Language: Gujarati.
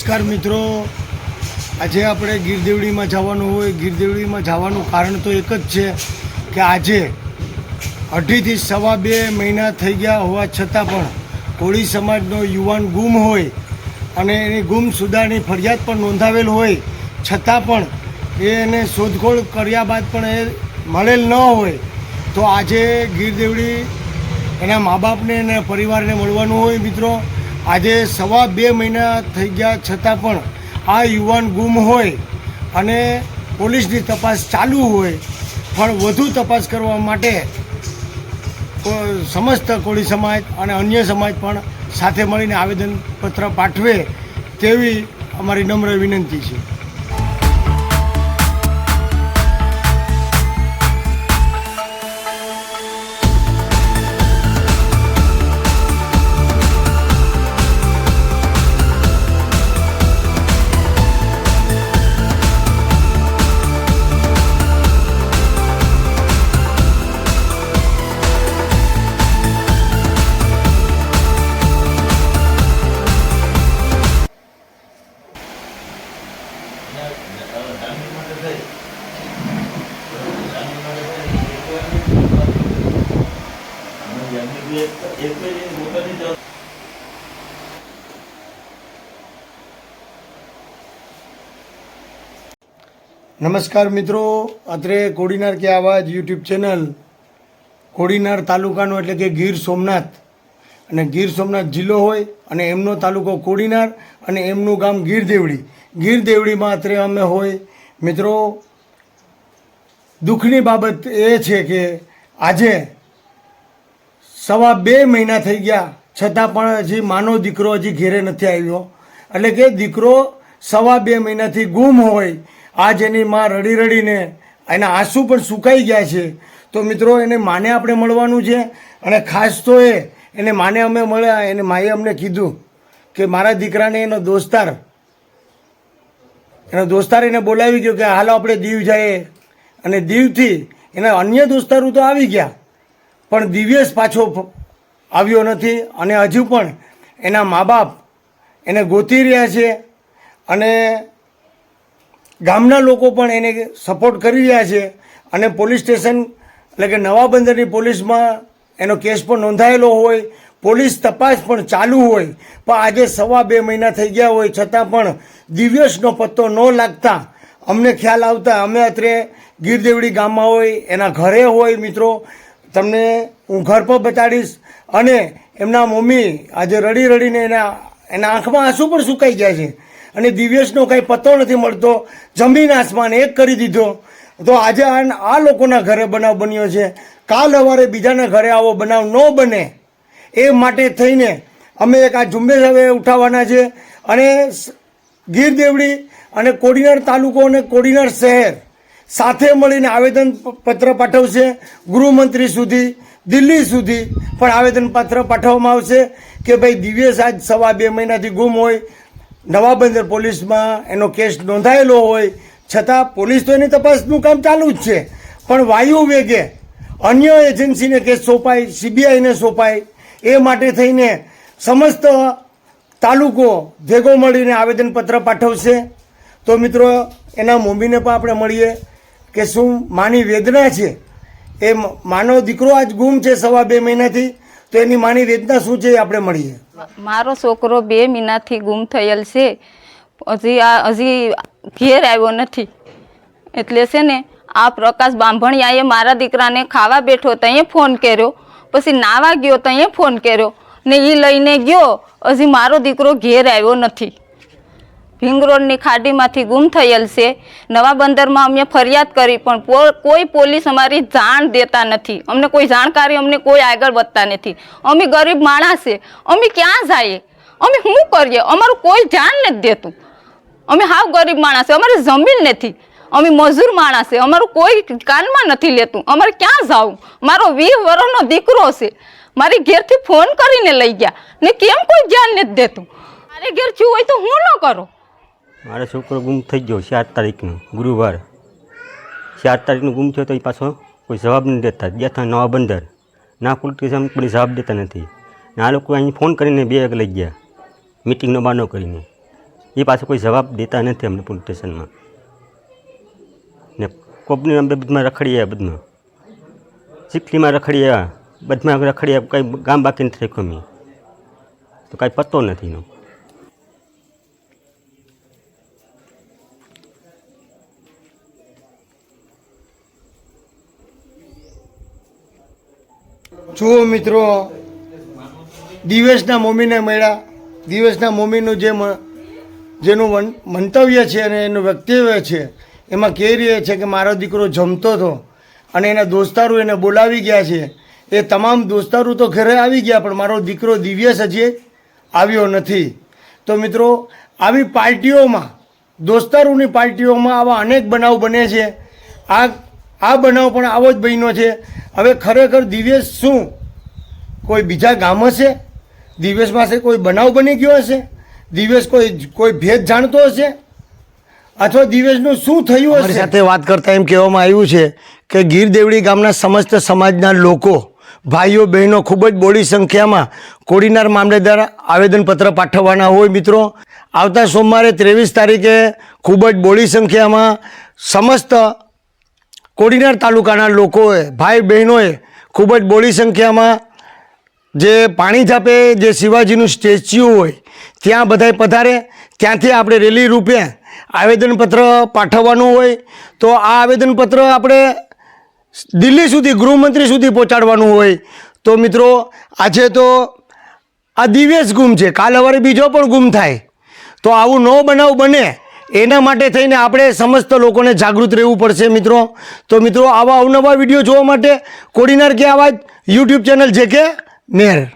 નમસ્કાર મિત્રો. આજે આપણે ગીરદેવડીમાં જવાનું હોય. ગીરદેવડીમાં જવાનું કારણ તો એક જ છે કે આજે અઢીથી સવા બે મહિના થઈ ગયા હોવા છતાં પણ કોળી સમાજનો યુવાન ગુમ હોય અને એની ગુમ સુધારની ફરિયાદ પણ નોંધાવેલ હોય છતાં પણ એને શોધખોળ કર્યા બાદ પણ એ મળેલ ન હોય તો આજે ગીરદેવડી એના મા બાપને અને પરિવારને મળવાનું હોય મિત્રો. આજે સવા બે મહિના થઈ ગયા છતાં પણ આ યુવાન ગુમ હોય અને પોલીસની તપાસ ચાલુ હોય, પણ વધુ તપાસ કરવા માટે સમસ્ત કોળી સમાજ અને અન્ય સમાજ પણ સાથે મળીને આવેદનપત્ર પાઠવે તેવી અમારી નમ્ર વિનંતી છે. નમસ્કાર મિત્રો અત્રે કોડીનાર કે આવાજ યુટ્યુબ ચેનલ કોડીનાર તાલુકાનો એટલે કે ગીર સોમનાથ. અને ગીર સોમનાથ જિલ્લો હોય અને એમનો તાલુકો કોડીનાર અને એમનું ગામ ગીર દેવડી ગીર દેવડીમાં અત્રે અમે હોય. મિત્રો, દુઃખની બાબત એ છે કે આજે સવા બે મહિના થઈ ગયા, છતાં પણ હજી માનો દીકરો હજી ઘેરે નથી આવ્યો. એટલે કે દીકરો સવા બે મહિનાથી ગુમ હોય, આજ એની માં રડી રડીને એના આંસુ પણ સુકાઈ ગયા છે. તો મિત્રો, એને માને આપણે મળવાનું છે. અને ખાસ તો એ એને માને અમે મળ્યા, એને માએ અમને કીધું કે મારા દીકરાને એનો દોસ્તાર એનો દોસ્તાર એને બોલાવી ગયો કે હાલો આપણે દીવ જઈએ. અને દીવથી એના અન્ય દોસ્તારો તો આવી ગયા, પણ દિવ્યેશ પાછો આવ્યો નથી અને હજુ પણ એના મા બાપ એને ગોતી રહ્યા છે અને ગામના લોકો પણ એને સપોર્ટ કરી રહ્યા છે. અને પોલીસ સ્ટેશન એટલે કે નવા બંદરની પોલીસમાં એનો કેસ પણ નોંધાયેલો હોય, પોલીસ તપાસ પણ ચાલુ હોય, પણ આજે સવા બે મહિના થઈ ગયા હોય, છતાં પણ દિવ્યસનો પત્તો ન લાગતા અમને ખ્યાલ આવતા, અમે અત્રે ગીરદેવડી ગામમાં હોય, એના ઘરે હોય મિત્રો, તમને હું ઘર પર બતાડીશ, અને એમના મમ્મી આજે રડી રડીને એના એના આંખમાં આંસુ પણ સુકાઈ ગયા છે, અને દિવ્યેશનો કાંઈ પત્તો નથી મળતો, જમીન આસમાન એક કરી દીધો, તો આજે આ લોકોના ઘરે બનાવ બન્યો છે કાલ અમારે બીજાના ઘરે આવો, બનાવ ન બને એ માટે થઈને અમે એક આ ઝુંબેશ હવે ઉઠાવવાના છે અને ગીર દેવડી અને કોડીનાર તાલુકો અને કોડીનાર શહેર સાથે મળીને આવેદન પત્ર પાઠવશે ગૃહમંત્રી સુધી, દિલ્હી સુધી પણ આવેદનપત્ર પાઠવવામાં આવશે કે ભાઈ દિવ્યેશ આજ સવા બે મહિનાથી ગુમ હોય, નવા બંદર પોલીસમાં એનો કેસ નોંધાયેલો હોય, છતાં પોલીસ તો એની તપાસનું કામ ચાલુ જ છે. પણ વાયુ વેગે અન્ય એજન્સીને કેસ સોંપાય, સીબીઆઈને સોંપાય, એ માટે થઈને સમસ્ત તાલુકો ભેગો મળીને આવેદનપત્ર પાઠવશે. તો મિત્રો, એના મમ્મીને પણ આપણે મળીએ કે શું માની વેદના છે? એ માનો દીકરો આજ ગુમ છે સવા બે મહિનાથી, તો એની માની વેદના શું છે આપણે મળીએ. મારો છોકરો બે મહિનાથી ગુમ થયેલ છે. હજી આ, હજી ઘેર આવ્યો નથી. એટલે છે ને આ પ્રકાશ બાંભણિયાએ મારા દીકરાને ખાવા બેઠો ત્યાં ફોન કર્યો. પછી નાવા ગયો તઈએ ફોન કર્યો. ને એ લઈને ગયો. હજી મારો દીકરો ઘેર આવ્યો નથી. ભીંગ રોડની ખાડીમાંથી ગુમ થયેલ છે. નવા બંદરમાં અમે ફરિયાદ કરી, પણ કોઈ પોલીસ અમારી જાણ દેતા નથી. અમને કોઈ જાણકારી, અમને કોઈ આગળ વધતા નથી. અમે ગરીબ માણસ છે. અમે ક્યાં જઈએ? અમે શું કરીએ? અમારું કોઈ ધ્યાન નથી દેતું. અમે હાવ ગરીબ માણસ અમારી જમીન નથી. અમે મજૂર માણસ છે. અમારું કોઈ કાનમાં નથી લેતું. અમારે ક્યાં જાવું? મારો વીસ વર્ષનો દીકરો છે. મારી ઘેરથી ફોન કરીને લઈ ગયા. ને કેમ કોઈ ધ્યાન નથી દેતું? મારે ઘેર થયું હોય તો હું ન કરો? મારો છોકરો ગુમ થઈ ગયો ચાર તારીખનો, ગુરુવાર. ચાર તારીખનો ગુમ થયો તો એ પાછો કોઈ જવાબ નથી દેતા. ગયા નવા બંદર. ના પોલીસ કોઈ જવાબ દેતા નથી. ને આ લોકો અહીં ફોન કરીને બે વાગે લઈ ગયા. મિટિંગનો બાનો કરીને. એ પાછો કોઈ જવાબ દેતા નથી અમને પોલીસ સ્ટેશનમાં. કોપની અમે બધમાં રખડીએ બધમાં. ચીખલીમાં રખડીએ બધમાં રખડીએ, કંઈ ગામ બાકી નથી રાખ્યું તો કાંઈ પત્તો નથી એનો. જુઓ મિત્રો, દિવસના મમ્મીને મળ્યા. દિવસના મમ્મીનું જે જેનું મંતવ્ય છે અને એનું વક્તવ્ય છે એમાં કહી રહ્યો છે કે મારો દીકરો જમતો હતો અને એના દોસ્તારો એને બોલાવી ગયા છે. એ તમામ દોસ્તારો તો ઘરે આવી ગયા, પણ મારો દીકરો દિવ્યેશ હજી આવ્યો નથી. તો મિત્રો, આવી પાર્ટીઓમાં, દોસ્તારોની પાર્ટીઓમાં આવા અનેક બનાવ બને છે. આ આ બનાવ પણ આવો જ બન્યો છે. હવે ખરેખર દિવ્યેશ શું? કોઈ બીજા ગામ હશે? દિવ્યેશ પાસે કોઈ બનાવ બની ગયો હશે? દિવ્યેશ કોઈ કોઈ ભેદ જાણતો હશે? અથવા દિવેશનું શું થયું હશે? સાથે વાત કરતા એમ કહેવામાં આવ્યું છે કે ગીર દેવડી ગામના સમસ્ત સમાજના લોકો ભાઈઓ બહેનો ખૂબ જ બોડી સંખ્યામાં કોડીનાર મામલેદાર આવેદનપત્ર પાઠવવાના હોય મિત્રો. આવતા સોમવારે ત્રેવીસ તારીખે ખૂબ જ બોડી સંખ્યામાં સમસ્ત કોડીનાર તાલુકાના લોકોએ ભાઈ બહેનોએ ખૂબ જ બોડી સંખ્યામાં જે પાણી ઝાપે જે શિવાજીનું સ્ટેચ્યુ હોય ત્યાં બધાય પધારે. ત્યાંથી આપણે રેલી રૂપે આવેદનપત્ર પાઠવવાનું હોય તો આ આવેદનપત્ર આપણે દિલ્હી સુધી, ગૃહમંત્રી સુધી પહોંચાડવાનું હોય. તો મિત્રો, આજે તો આ દિવ્યેશ ગુમ છે. કાલ હવારે બીજો પણ ગુમ થાય. તો આવું ન બનાવ બને, એના માટે થઈને આપણે સમસ્ત લોકોને જાગૃત રહેવું પડશે મિત્રો. તો મિત્રો, આવા અવનવા વીડિયો જોવા માટે કોડીનાર કે આવા યુટ્યુબ ચેનલ જે કે મેર.